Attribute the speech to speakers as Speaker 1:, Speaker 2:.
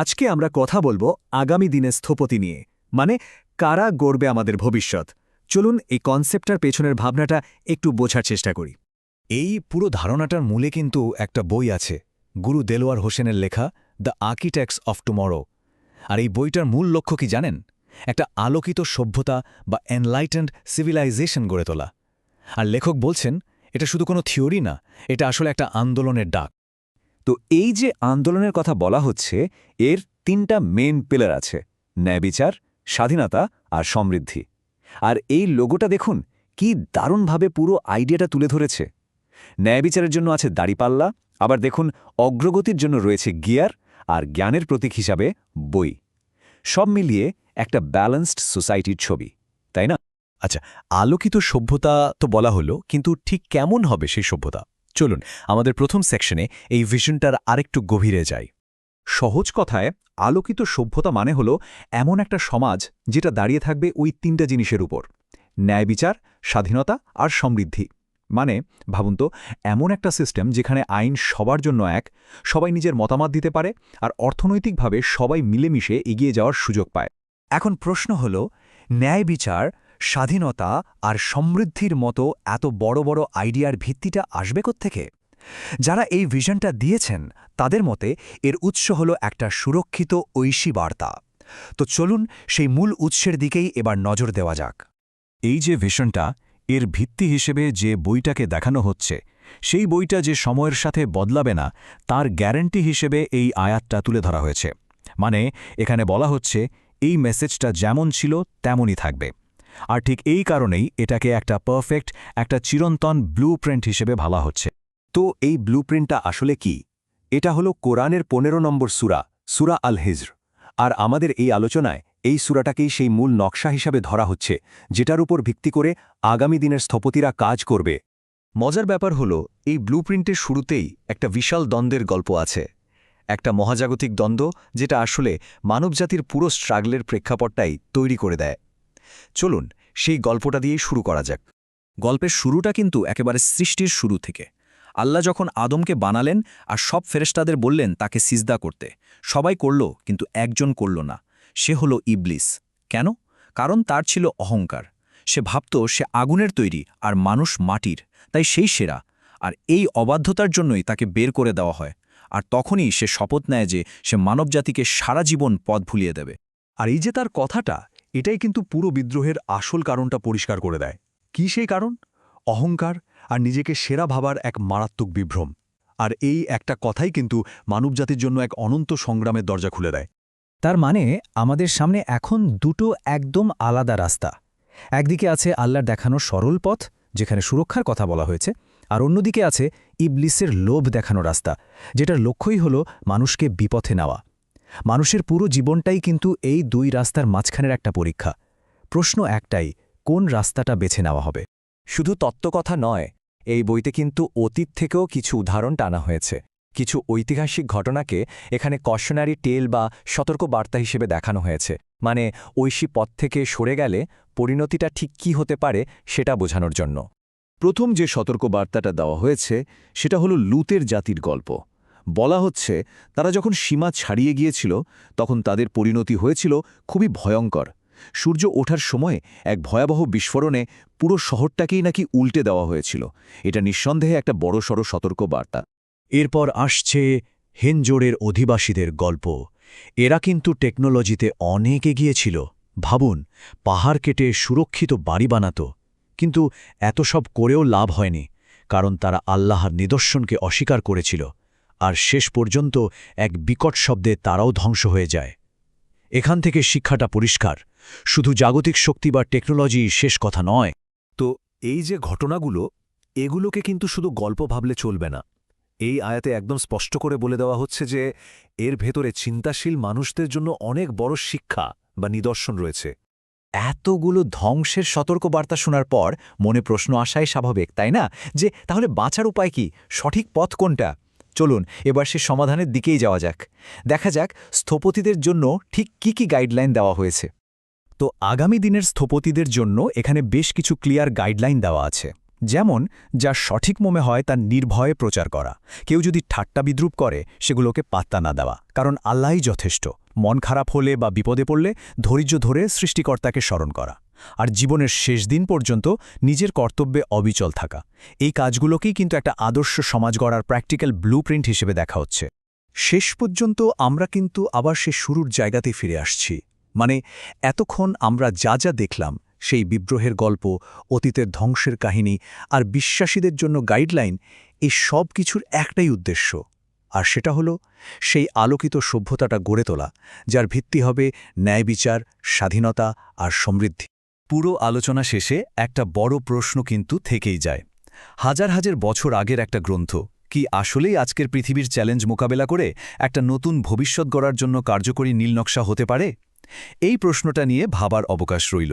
Speaker 1: আজকে আমরা কথা বলব আগামী দিনের স্থপতি নিয়ে। মানে কারা গড়বে আমাদের ভবিষ্যৎ? চলুন এই কনসেপ্টটার পেছনের ভাবনাটা একটু বোঝার চেষ্টা করি।
Speaker 2: এই পুরো ধারণাটার মূলে কিন্তু একটা বই আছে, গুরু দেলোয়ার হোসেনের লেখা দ্য আর্কিটেক্টস অফ টুমরো আর এই বইটার মূল লক্ষ্য কি জানেন? একটা আলোকিত সভ্যতা বা এনলাইটেন্ড সিভিলাইজেশন গড়ে তোলা। আর লেখক বলছেন, এটা শুধু কোনো থিওরি না, এটা আসলে একটা আন্দোলনের ডাক।
Speaker 3: তো এই যে আন্দোলনের কথা বলা হচ্ছে, এর তিনটা মেন পিলার আছে ন্যায়বিচার স্বাধীনতা আর সমৃদ্ধি। আর এই লোগোটা দেখুন, কি দারুণভাবে পুরো আইডিয়াটা তুলে ধরেছে। ন্যায়বিচারের জন্য আছে দাড়িপাল্লা, আবার দেখুন অগ্রগতির জন্য রয়েছে গিয়ার আর জ্ঞানের প্রতীক হিসাবে বই। সব মিলিয়ে একটা ব্যালেন্সড সোসাইটির ছবি, তাই না?
Speaker 2: আচ্ছা আলোকিত সভ্যতা তো বলা হলো, কিন্তু ঠিক কেমন হবে সেই সভ্যতা? চলুন, আমাদের প্রথম সেকশনে এই ভিশনটার আরেকটু গভীরে যাই।
Speaker 3: সহজ কথায়, আলোকিত সভ্যতা মানে হল এমন একটা সমাজ যেটা দাঁড়িয়ে থাকবে ওই তিনটা জিনিসের উপর। ন্যায়বিচার স্বাধীনতা আর সমৃদ্ধি। মানে ভাবুন তো, এমন একটা সিস্টেম যেখানে আইন সবার জন্য এক, সবাই নিজের মতামত দিতে পারে আর অর্থনৈতিকভাবে সবাই মিলেমিশে এগিয়ে যাওয়ার সুযোগ পায়। এখন প্রশ্ন হল ন্যায়বিচার স্বাধীনতা আর সমৃদ্ধির মতো এত বড় বড় আইডিয়ার ভিত্তিটা আসবে থেকে যারা এই ভিশনটা দিয়েছেন, তাদের মতে এর উৎস হল একটা সুরক্ষিত ঐশী বার্তা। তো চলুন সেই মূল উৎসের দিকেই এবার নজর দেওয়া যাক।
Speaker 2: এই যে ভিশনটা, এর ভিত্তি হিসেবে যে বইটাকে দেখানো হচ্ছে, সেই বইটা যে সময়ের সাথে বদলাবে না, তার গ্যারান্টি হিসেবে এই আয়াতটা তুলে ধরা হয়েছে। মানে এখানে বলা হচ্ছে, এই মেসেজটা যেমন ছিল, তেমনই থাকবে। আর ঠিক এই কারণেই এটাকে একটা পারফেক্ট একটা চিরন্তন ব্লু হিসেবে ভালা হচ্ছে।
Speaker 3: তো এই ব্লুপ্রিন্টটা আসলে কি? এটা হলো কোরআনের পনেরো নম্বর সুরা সুরা আল হিজর আর আমাদের এই আলোচনায় এই সুরাটাকেই সেই মূল নকশা হিসাবে ধরা হচ্ছে, যেটার উপর ভিত্তি করে আগামী দিনের স্থপতিরা কাজ করবে।
Speaker 4: মজার ব্যাপার হল, এই ব্লুপ্রিন্টের শুরুতেই একটা বিশাল দ্বন্দ্বের গল্প আছে। একটা মহাজাগতিক দ্বন্দ্ব যেটা আসলে মানবজাতির পুরো স্ট্রাগলের প্রেক্ষাপটটাই তৈরি করে দেয়। চলুন সেই গল্পটা দিয়েই শুরু করা যাক।
Speaker 5: গল্পের শুরুটা কিন্তু একেবারে সৃষ্টির শুরু থেকে। আল্লাহ যখন আদমকে বানালেন আর সব ফেরেস্তাদের বললেন তাকে সিজদা করতে, সবাই করল কিন্তু একজন করল না। সে হল ইবলিস। কেন? কারণ তার ছিল অহংকার। সে ভাবত সে আগুনের তৈরি আর মানুষ মাটির, তাই সেই সেরা। আর এই অবাধ্যতার জন্যই তাকে বের করে দেওয়া হয়। আর তখনই সে শপথ নেয় যে সে মানবজাতিকে সারা জীবন পথ ভুলিয়ে দেবে।
Speaker 3: আর এই যে তার কথাটা এটাই কিন্তু পুরো বিদ্রোহের আসল কারণটা পরিষ্কার করে দেয়। কি সেই কারণ? অহংকার আর নিজেকে সেরা ভাবার এক মারাত্মক বিভ্রম। আর এই একটা কথাই কিন্তু মানবজাতির জন্য এক অনন্ত সংগ্রামের দরজা খুলে দেয়।
Speaker 2: তার মানে আমাদের সামনে এখন দুটো একদম আলাদা রাস্তা। একদিকে আছে আল্লাহর দেখানো সরল পথ, যেখানে সুরক্ষার কথা বলা হয়েছে, আর অন্যদিকে আছে ইবলিসের লোভ দেখানো রাস্তা, যেটার লক্ষ্যই হল মানুষকে বিপথে নেওয়া। মানুষের পুরো জীবনটাই কিন্তু এই দুই রাস্তার মাঝখানের একটা পরীক্ষা। প্রশ্ন একটাই, কোন রাস্তাটা বেছে নেওয়া হবে?
Speaker 3: শুধু তত্ত্বকথা নয়, এই বইতে কিন্তু অতীত থেকেও কিছু উদাহরণ টানা হয়েছে। কিছু ঐতিহাসিক ঘটনাকে এখানে কশনারি টেল বা সতর্ক বার্তা হিসেবে দেখানো হয়েছে। মানে ঐশী পথ থেকে সরে গেলে পরিণতিটা ঠিক কি হতে পারে সেটা বোঝানোর জন্য।
Speaker 6: প্রথম যে সতর্ক বার্তাটা দেওয়া হয়েছে, সেটা হলো লুতের জাতির গল্প। বলা হচ্ছে, তারা যখন সীমা ছাড়িয়ে গিয়েছিল, তখন তাদের পরিণতি হয়েছিল খুবই ভয়ঙ্কর। সূর্য ওঠার সময় এক ভয়াবহ বিস্ফোরণে পুরো শহরটাকেই নাকি উল্টে দেওয়া হয়েছিল। এটা নিঃসন্দেহে একটা বড়সড় সতর্ক বার্তা
Speaker 2: এরপর আসছে হেনজোড়ের অধিবাসীদের গল্প। এরা কিন্তু টেকনোলজিতে অনেক এগিয়েছিল ভাবুন, পাহাড় কেটে সুরক্ষিত বাড়ি বানাত। কিন্তু এত সব করেও লাভ হয়নি, কারণ তারা আল্লাহর নিদর্শনকে অস্বীকার করেছিল। আর শেষ পর্যন্ত এক বিকট শব্দে তারাও ধ্বংস হয়ে যায়। এখান থেকে শিক্ষাটা পরিষ্কার। শুধু জাগতিক শক্তি বা টেকনোলজি শেষ কথা নয়।
Speaker 3: তো এই যে ঘটনাগুলো এগুলোকে কিন্তু শুধু গল্প ভাবলে চলবে না। এই আয়াতে একদম স্পষ্ট করে বলে দেওয়া হচ্ছে যে এর ভেতরে চিন্তাশীল মানুষদের জন্য অনেক বড় শিক্ষা বা নিদর্শন রয়েছে।
Speaker 4: এতগুলো ধ্বংসের সতর্কবার্তা শোনার পর মনে প্রশ্ন আসাই স্বাভাবিক তাই না? যে তাহলে বাঁচার উপায় কি? সঠিক পথ কোনটা? চলুন, এবার সে সমাধানের দিকেই যাওয়া যাক। দেখা যাক স্থপতিদের জন্য ঠিক কি কি গাইডলাইন দেওয়া হয়েছে।
Speaker 2: তো আগামী দিনের স্থপতিদের জন্য এখানে বেশ কিছু ক্লিয়ার গাইডলাইন দেওয়া আছে। যেমন, যা সঠিক মনে হয় তা নির্ভয়ে প্রচার করা। কেউ যদি ঠাট্টা বিদ্রুপ করে, সেগুলোকে পাত্তা না দেওয়া। কারণ আল্লাহই যথেষ্ট। মন খারাপ হলে বা বিপদে পড়লে ধৈর্য ধরে সৃষ্টিকর্তাকে স্মরণ করা। আর জীবনের শেষ দিন পর্যন্ত নিজের কর্তব্যে অবিচল থাকা। এই কাজগুলোকেই কিন্তু একটা আদর্শ সমাজ গড়ার প্র্যাকটিক্যাল ব্লুপ্রিন্ট হিসেবে দেখা হচ্ছে। শেষ পর্যন্ত আমরা কিন্তু আবার সে শুরুর জায়গাতে ফিরে আসছি। মানে এতক্ষণ আমরা যা যা দেখলাম, সেই বিদ্রোহের গল্প, অতীতের ধ্বংসের কাহিনী আর বিশ্বাসীদের জন্য গাইডলাইন এই সব কিছুর একটাই উদ্দেশ্য। আর সেটা হলো সেই আলোকিত সভ্যতাটা গড়ে তোলা, যার ভিত্তি হবে ন্যায় বিচার, স্বাধীনতা আর সমৃদ্ধি।
Speaker 5: পুরো আলোচনা শেষে একটা বড় প্রশ্ন কিন্তু থেকেই যায়। হাজার হাজার বছর আগের একটা গ্রন্থ, কি আসলেই আজকের পৃথিবীর চ্যালেঞ্জ মোকাবেলা করে একটা নতুন ভবিষ্যৎ গড়ার জন্য কার্যকরী নীলনকশা হতে পারে? এই প্রশ্নটা নিয়ে ভাবার অবকাশ রইল।